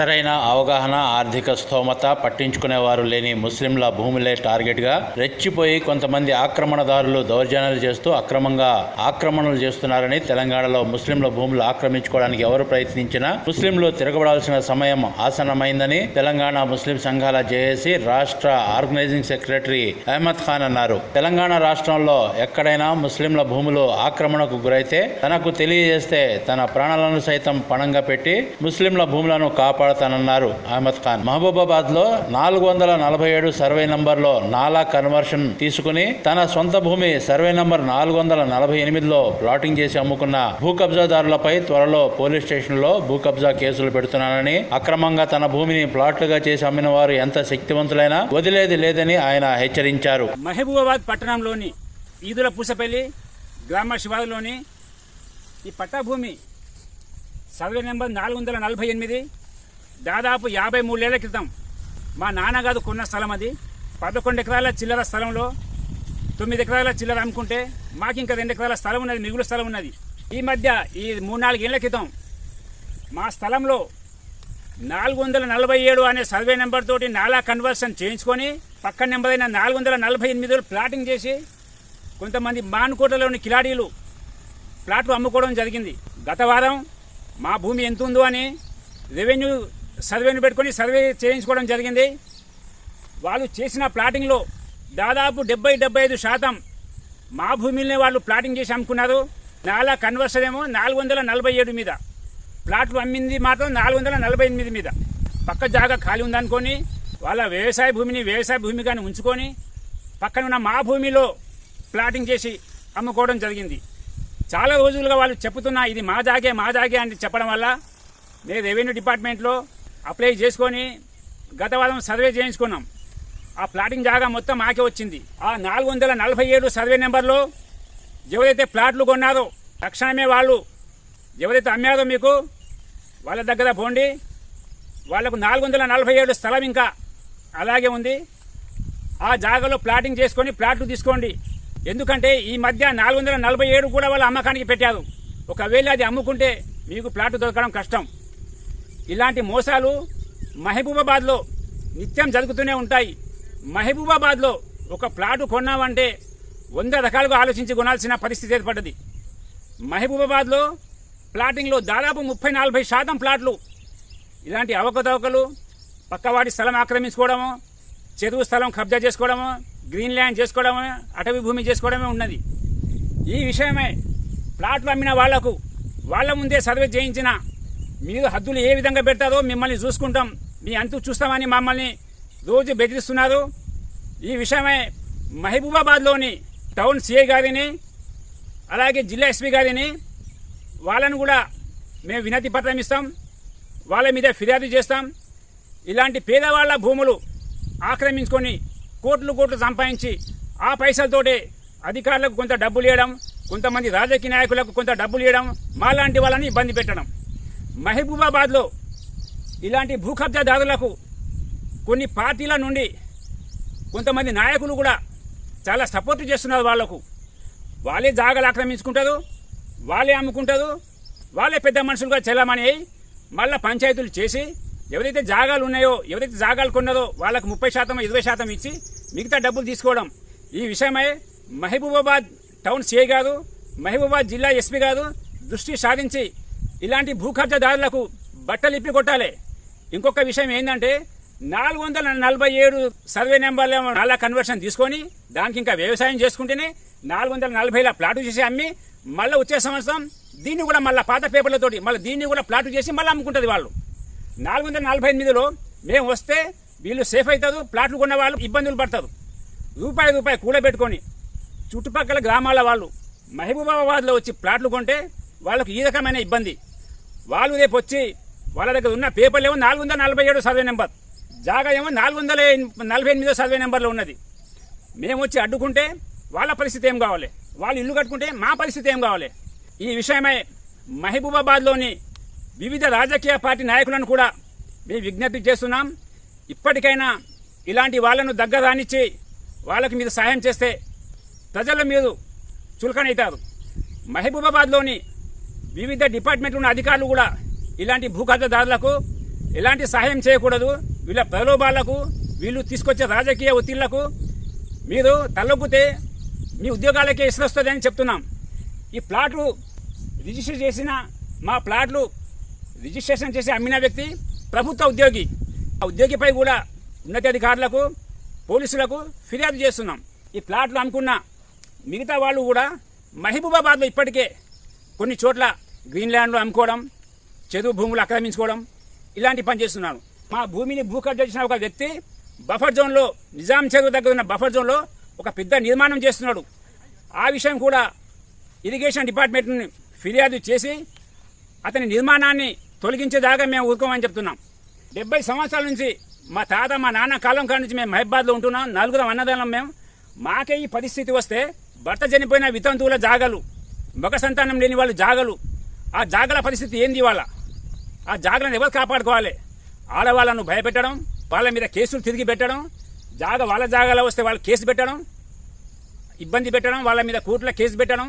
సరైన అవగాహన ఆర్థిక స్తోమత పట్టించుకునేవారు లేని ముస్లింల భూములే టార్గెట్గా రెచ్చిపోయి కొంతమంది ఆక్రమణదారులు దౌర్జన్యాలు చేస్తూ అక్రమంగా ఆక్రమణలు చేస్తున్నారని తెలంగాణలో ముస్లింల భూములు ఆక్రమించుకోవడానికి ఎవరు ప్రయత్నించినా ముస్లింలు తిరగబడాల్సిన సమయం ఆసనమైందని తెలంగాణ ముస్లిం సంఘాల జేఏసీ రాష్ట్ర ఆర్గనైజింగ్ సెక్రటరీ అహ్మద్ ఖాన్ అన్నారు. తెలంగాణ రాష్ట్రంలో ఎక్కడైనా ముస్లింల భూములు ఆక్రమణకు గురైతే తనకు తెలియజేస్తే తన ప్రాణాలను సైతం పణంగా పెట్టి ముస్లింల భూములను కాపాడు కాపాడతానన్నారు అహ్మద్ ఖాన్. మహబూబాబాద్లో నాలుగు వందల నలభై ఏడు సర్వే నంబర్లో నాలా కన్వర్షన్ తీసుకుని తన సొంత భూమి సర్వే నంబర్ నాలుగు వందల నలభై ఎనిమిదిలో ప్లాటింగ్ చేసి అమ్ముకున్న భూ కబ్జాదారులపై త్వరలో పోలీస్ స్టేషన్లో భూ కబ్జా కేసులు పెడుతున్నానని అక్రమంగా తన భూమిని ప్లాట్లుగా చేసి అమ్మిన వారు ఎంత శక్తివంతులైనా వదిలేది లేదని ఆయన హెచ్చరించారు. మహబూబాబాద్ పట్టణంలోని ఈదుల పూసపల్లి గ్రామ శివారులోని ఈ పట్టాభూమి సర్వే నెంబర్ నాలుగు వందల నలభై ఎనిమిది దాదాపు యాభై మూడేళ్ళ క్రితం మా నాన్నగారు కొన్న స్థలం అది. పదకొండు ఎకరాల చిల్లర స్థలంలో తొమ్మిది ఎకరాల చిల్లర అమ్ముకుంటే మాకు ఇంకా రెండు ఎకరాల స్థలం ఉన్నది మిగులు స్థలం ఉన్నది. ఈ మధ్య ఈ మూడు నాలుగేళ్ళ క్రితం మా స్థలంలో నాలుగు వందల నలభై ఏడు అనే సర్వే నెంబర్ తోటి నాలా కన్వర్షన్ చేయించుకొని పక్క నెంబర్ అయిన నాలుగు వందల నలభై ఎనిమిదిలో ప్లాటింగ్ చేసి కొంతమంది మానుకోటలోని కిలాడీలు ప్లాట్లు అమ్ముకోవడం జరిగింది. గత వారం మా భూమి ఎంత ఉందో అని రెవెన్యూ సర్వేను పెట్టుకొని సర్వే చేయించుకోవడం జరిగింది. వాళ్ళు చేసిన ప్లాటింగ్లో దాదాపు డెబ్బై డెబ్బై ఐదు శాతం మా భూమిలోనే వాళ్ళు ప్లాటింగ్ చేసి అమ్ముకున్నారు. నాలా కన్వర్షన్ ఏమో నాలుగు వందల నలభై ఏడు మీద. ప్లాట్లు అమ్మింది మాత్రం నాలుగు వందల నలభై ఎనిమిది మీద. పక్క జాగా ఖాళీ ఉందనుకొని వాళ్ళ వ్యవసాయ భూమిని వ్యవసాయ భూమిగాని ఉంచుకొని పక్కన ఉన్న మా భూమిలో ప్లాటింగ్ చేసి అమ్ముకోవడం జరిగింది. చాలా రోజులుగా వాళ్ళు చెప్తున్నా ఇది మా జాగే మా జాగే అని చెప్పడం వల్ల నేను రెవెన్యూ డిపార్ట్మెంట్లో అప్లై చేసుకొని గత వారం సర్వే చేయించుకున్నాం. ఆ ప్లాటింగ్ జాగా మొత్తం మాకే వచ్చింది. ఆ నాలుగు వందల నలభై ఏడు సర్వే నెంబర్లో ఎవరైతే ప్లాట్లు కొన్నారో తక్షణమే వాళ్ళు ఎవరైతే అమ్మారో మీకు వాళ్ళ దగ్గర పోండి. వాళ్ళకు నాలుగు వందల నలభై ఏడు స్థలం ఇంకా అలాగే ఉంది. ఆ జాగాలో ప్లాటింగ్ చేసుకొని ప్లాట్లు తీసుకోండి. ఎందుకంటే ఈ మధ్య నాలుగు వందల నలభై ఏడు కూడా వాళ్ళు అమ్మకానికి పెట్టారు. ఒకవేళ అది అమ్ముకుంటే మీకు ప్లాట్ దొరకడం కష్టం. ఇలాంటి మోసాలు మహబూబాబాద్లో నిత్యం జరుగుతూనే ఉంటాయి. మహబూబాబాద్లో ఒక ప్లాటు కొన్నామంటే వంద రకాలుగా ఆలోచించి కొనాల్సిన పరిస్థితి ఏర్పడ్డది. మహబూబాబాద్లో ప్లాటింగ్లో దాదాపు ముప్పై నలభై శాతం ప్లాట్లు. ఇలాంటి అవకతవకలు పక్కవాడి స్థలం ఆక్రమించుకోవడము చెరువు స్థలం కబ్జా చేసుకోవడము గ్రీన్ ల్యాండ్ చేసుకోవడము అటవీ భూమి చేసుకోవడమే ఉన్నది. ఈ విషయమే ప్లాట్లు అమ్మిన వాళ్ళకు వాళ్ళ ముందే సర్వే చేయించిన మీరు హద్దులు ఏ విధంగా పెడతారో మిమ్మల్ని చూసుకుంటాం. మీ అంతు చూస్తామని మమ్మల్ని రోజు బెదిరిస్తున్నారు. ఈ విషయమే మహబూబాబాద్లోని టౌన్ సిఐ గారిని అలాగే జిల్లా ఎస్పీ గారిని వాళ్ళను కూడా మేము వినతి పత్రం ఇస్తాం. వాళ్ళ మీద ఫిర్యాదు చేస్తాం. ఇలాంటి పేదవాళ్ళ భూములు ఆక్రమించుకొని కోట్లు కోట్లు సంపాదించి ఆ పైసలతోటే అధికారులకు కొంత డబ్బులు ఇవ్వడం కొంతమంది రాజకీయ నాయకులకు కొంత డబ్బులు ఇవ్వడం మాలాంటి వాళ్ళని ఇబ్బంది పెట్టడం. మహబూబాబాద్లో ఇలాంటి భూకబ్జాదారులకు కొన్ని పార్టీల నుండి కొంతమంది నాయకులు కూడా చాలా సపోర్ట్ చేస్తున్నారు వాళ్ళకు. వాళ్ళే జాగాలు ఆక్రమించుకుంటారు వాళ్ళే అమ్ముకుంటారు వాళ్ళే పెద్ద మనుషులుగా చెల్లమని అయి మళ్ళీ పంచాయతీలు చేసి ఎవరైతే జాగాలు ఉన్నాయో ఎవరైతే జాగాలు కొన్నారో వాళ్ళకు ముప్పై శాతం ఇరవై శాతం ఇచ్చి మిగతా డబ్బులు తీసుకోవడం. ఈ విషయమై మహబూబాబాద్ టౌన్ సిఐ గారు మహబూబాబాద్ జిల్లా ఎస్పీ గారు దృష్టి సాధించి ఇలాంటి భూ బట్టలు ఇప్పి కొట్టాలి. ఇంకొక విషయం ఏంటంటే నాలుగు వందల నలభై ఏడు సర్వే నెంబర్ల నాలా కన్వర్షన్ తీసుకొని దానికి ఇంకా వ్యవసాయం చేసుకుంటేనే నాలుగు వందల నలభైల ప్లాటు చేసి అమ్మి మళ్ళీ వచ్చే సంవత్సరం దీన్ని కూడా మళ్ళీ పాత పేపర్లతోటి మళ్ళీ దీన్ని కూడా ప్లాటు చేసి మళ్ళీ అమ్ముకుంటుంది వాళ్ళు. నాలుగు వందల నలభై ఎనిమిదిలో మేము వస్తే వీళ్ళు సేఫ్ అవుతారు ప్లాట్లు కొన్న వాళ్ళు ఇబ్బందులు పడతారు. రూపాయి రూపాయి కూడబెట్టుకొని చుట్టుపక్కల గ్రామాల వాళ్ళు మహబూబాబాద్లో వచ్చి ప్లాట్లు కొంటే వాళ్ళకు ఈ రకమైన ఇబ్బంది. వాళ్ళు రేపు వచ్చి వాళ్ళ దగ్గర ఉన్న పేపర్లు ఏమో నాలుగు వందల నలభై ఏడు సర్వే నెంబర్ జాగా ఏమో నాలుగు వందల నలభై ఎనిమిదో సర్వే నెంబర్లో ఉన్నది. మేము వచ్చి అడ్డుకుంటే వాళ్ళ పరిస్థితి ఏం కావాలి? వాళ్ళు ఇల్లు కట్టుకుంటే మా పరిస్థితి ఏం కావాలి? ఈ విషయమై మహబూబాబాద్లోని వివిధ రాజకీయ పార్టీ నాయకులను కూడా మేము విజ్ఞప్తి చేస్తున్నాం. ఇప్పటికైనా ఇలాంటి వాళ్ళను దగ్గర రానిచ్చి వాళ్ళకి మీరు సహాయం చేస్తే ప్రజల మీరు చులకనవుతారు మహబూబాబాద్లోని వివిధ డిపార్ట్మెంట్ ఉన్న అధికారులు కూడా ఇలాంటి భూఖాతాదారులకు ఎలాంటి సహాయం చేయకూడదు. వీళ్ళ ప్రలోభాలకు వీళ్ళు తీసుకొచ్చే రాజకీయ ఒత్తిళ్ళకు మీరు తలొగ్గితే మీ ఉద్యోగాలకే ఇసుకొస్తుందని చెప్తున్నాం. ఈ ప్లాట్లు రిజిస్టర్ చేసిన మా ప్లాట్లు రిజిస్ట్రేషన్ చేసి అమ్మిన వ్యక్తి ప్రభుత్వ ఉద్యోగి. ఆ ఉద్యోగిపై కూడా ఉన్నతాధికారులకు పోలీసులకు ఫిర్యాదు చేస్తున్నాం. ఈ ప్లాట్లు అమ్ముకున్న మిగతా వాళ్ళు కూడా మహబూబాబాద్లో ఇప్పటికే కొన్ని చోట్ల గ్రీన్లాండ్లో అమ్ముకోవడం చెరువు భూములు ఆక్రమించుకోవడం ఇలాంటి పని చేస్తున్నాను. మా భూమిని భూ చేసిన ఒక వ్యక్తి బఫర్ జోన్లో నిజాం చెరువు దగ్గర ఉన్న బఫర్ జోన్లో ఒక పెద్ద నిర్మాణం చేస్తున్నాడు. ఆ విషయం కూడా ఇరిగేషన్ డిపార్ట్మెంట్ని ఫిర్యాదు చేసి అతని నిర్మాణాన్ని తొలగించేదాకా మేము ఊరుకోమని చెప్తున్నాం. డెబ్బై సంవత్సరాల నుంచి మా తాత మా నాన్న కాలం కాడ నుంచి మేము మహబాద్లో ఉంటున్నాం. నలుగురం అన్నదానం మేము. మాకే ఈ పరిస్థితి వస్తే భర్త చనిపోయిన వితంతువుల జాగలు మగ సంతానం లేని వాళ్ళు జాగలు. ఆ జాగల పరిస్థితి ఏంది వాళ్ళ ఆ జాగలను ఎవరు కాపాడుకోవాలి? ఆడవాళ్ళను భయపెట్టడం వాళ్ళ మీద కేసులు తిరిగి పెట్టడం జాగ వాళ్ళ జాగాలో వస్తే వాళ్ళు కేసు పెట్టడం ఇబ్బంది పెట్టడం వాళ్ళ మీద కోర్టులో కేసు పెట్టడం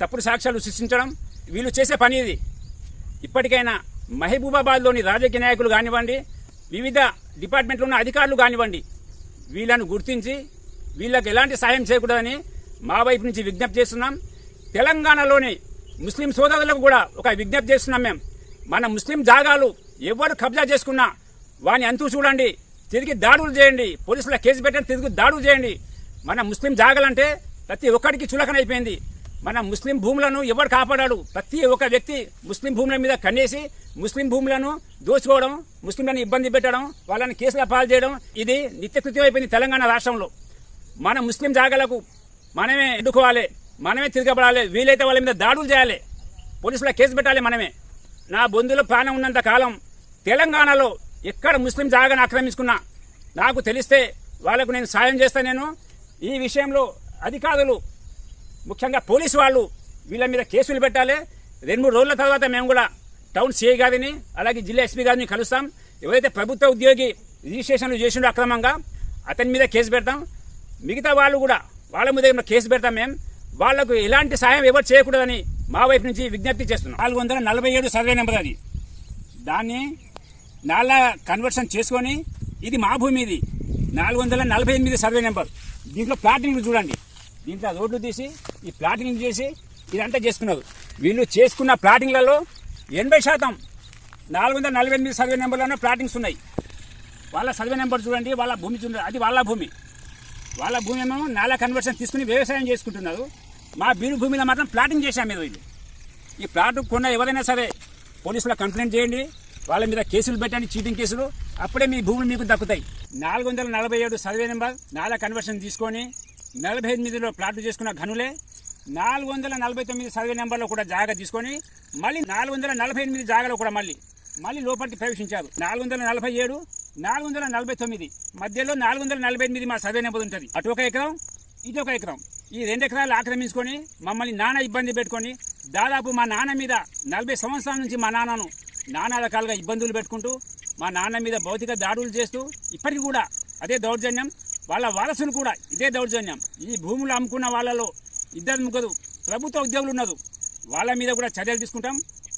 తప్పుడు సాక్ష్యాలు సృష్టించడం వీళ్ళు చేసే పని ఇది. ఇప్పటికైనా మహబూబాబాద్లోని రాజకీయ నాయకులు కానివ్వండి వివిధ డిపార్ట్మెంట్లో ఉన్న అధికారులు కానివ్వండి వీళ్ళను గుర్తించి వీళ్ళకి ఎలాంటి సాయం చేయకూడదని మా వైపు నుంచి విజ్ఞప్తి చేస్తున్నాం. తెలంగాణలోని ముస్లిం సోదరులకు కూడా ఒక విజ్ఞప్తి చేస్తున్నాం మేము. మన ముస్లిం జాగాలు ఎవరు కబ్జా చేసుకున్నా వాని అంతు చూడండి తిరిగి దాడులు చేయండి పోలీసుల కేసు పెట్టండి తిరిగి దాడులు చేయండి. మన ముస్లిం జాగాలంటే ప్రతి ఒక్కడికి చులకనైపోయింది. మన ముస్లిం భూములను ఎవరు కాపాడాడు? ప్రతి ఒక్క వ్యక్తి ముస్లిం భూముల మీద కన్నేసి ముస్లిం భూములను దోచుకోవడం ముస్లింలను ఇబ్బంది పెట్టడం వాళ్ళని కేసుల పాలు చేయడం ఇది నిత్యకృత్యం అయిపోయింది తెలంగాణ రాష్ట్రంలో. మన ముస్లిం జాగాలకు మనమే ఎన్నుకోవాలి. మనమే తిరగబడాలి. వీలైతే వాళ్ళ మీద దాడులు చేయాలి. పోలీసుల కేసు పెట్టాలి మనమే. నా బంధువుల ప్రాణం ఉన్నంత కాలం తెలంగాణలో ఎక్కడ ముస్లిం జాగాను ఆక్రమించుకున్నా నాకు తెలిస్తే వాళ్ళకు నేను సాయం చేస్తా నేను. ఈ విషయంలో అధికారులు ముఖ్యంగా పోలీసు వాళ్ళు వీళ్ళ మీద కేసులు పెట్టాలి. రెండు మూడు రోజుల తర్వాత మేము కూడా టౌన్ సిఐ గారిని అలాగే జిల్లా ఎస్పీ గారిని కలుస్తాం. ఎవరైతే ప్రభుత్వ ఉద్యోగి రిజిస్ట్రేషన్లు చేసిండో అక్రమంగా అతని మీద కేసు పెడతాం. మిగతా వాళ్ళు కూడా వాళ్ళ మీద కేసు పెడతాం మేము. వాళ్ళకు ఎలాంటి సాయం ఎవరు చేయకూడదని మా వైపు నుంచి విజ్ఞప్తి చేస్తున్నాం. నాలుగు వందల నలభై ఏడు సర్వే నెంబర్ అది. దాన్ని నాలా కన్వర్షన్ చేసుకొని ఇది మా భూమి ఇది నాలుగు వందల నలభై ఎనిమిది సర్వే నెంబర్. దీంట్లో ప్లాటింగ్ చూడండి. దీంట్లో రోడ్లు తీసి ఈ ప్లాటింగ్ చేసి ఇదంతా చేసుకున్నారు. వీళ్ళు చేసుకున్న ప్లాటింగ్లలో ఎనభై శాతం నాలుగు వందల నలభై ఎనిమిది సర్వే నెంబర్లోనే ప్లాటింగ్స్ ఉన్నాయి. వాళ్ళ సర్వే నెంబర్ చూడండి వాళ్ళ భూమి చూడండి. అది వాళ్ళ భూమి. వాళ్ళ భూమి ఏమో నాలా కన్వర్షన్ తీసుకుని వ్యవసాయం చేసుకుంటున్నారు. మా బీరు భూమిలో మాత్రం ప్లాటింగ్ చేశాం మీద వీళ్ళు ఈ ప్లాట్ కొన్న ఎవరైనా సరే పోలీసుల కంప్లైంట్ చేయండి. వాళ్ళ మీద కేసులు పెట్టండి చీటింగ్ కేసులు. అప్పుడే మీ భూములు మీకు దక్కుతాయి. నాలుగు వందల నలభై ఏడు సర్వే నెంబర్ నాలా కన్వర్షన్ తీసుకొని నలభై ఎనిమిదిలో ప్లాట్లు చేసుకున్న ఘనులే నాలుగు వందల నలభై తొమ్మిది సర్వే నెంబర్లో కూడా జాగా తీసుకొని మళ్ళీ నాలుగు వందల నలభై ఎనిమిది జాగాలో కూడా మళ్ళీ మళ్ళీ లోపలికి ప్రవేశించారు. నాలుగు వందల నలభై ఏడు నాలుగు వందల నలభై తొమ్మిది మధ్యలో నాలుగు వందల నలభై ఎనిమిది మా సర్వే నెంబర్ ఉంటుంది. అటు ఒక ఎకరం ఇది ఒక ఎకరం. ఈ రెండు ఎకరాలు ఆక్రమించుకొని మమ్మల్ని నాన్న ఇబ్బంది పెట్టుకొని దాదాపు మా నాన్న మీద నలభై సంవత్సరాల నుంచి మా నాన్నను నానా రకాలుగా ఇబ్బందులు పెట్టుకుంటూ మా నాన్న మీద భౌతిక దాడులు చేస్తూ ఇప్పటికి కూడా అదే దౌర్జన్యం వాళ్ళ వారసులు కూడా ఇదే దౌర్జన్యం. ఈ భూములు అమ్ముకున్న వాళ్ళలో ఇద్దరు ముగ్గురు ప్రభుత్వ ఉద్యోగులు ఉన్నారు. వాళ్ళ మీద కూడా చర్యలు తీసుకుంటాం.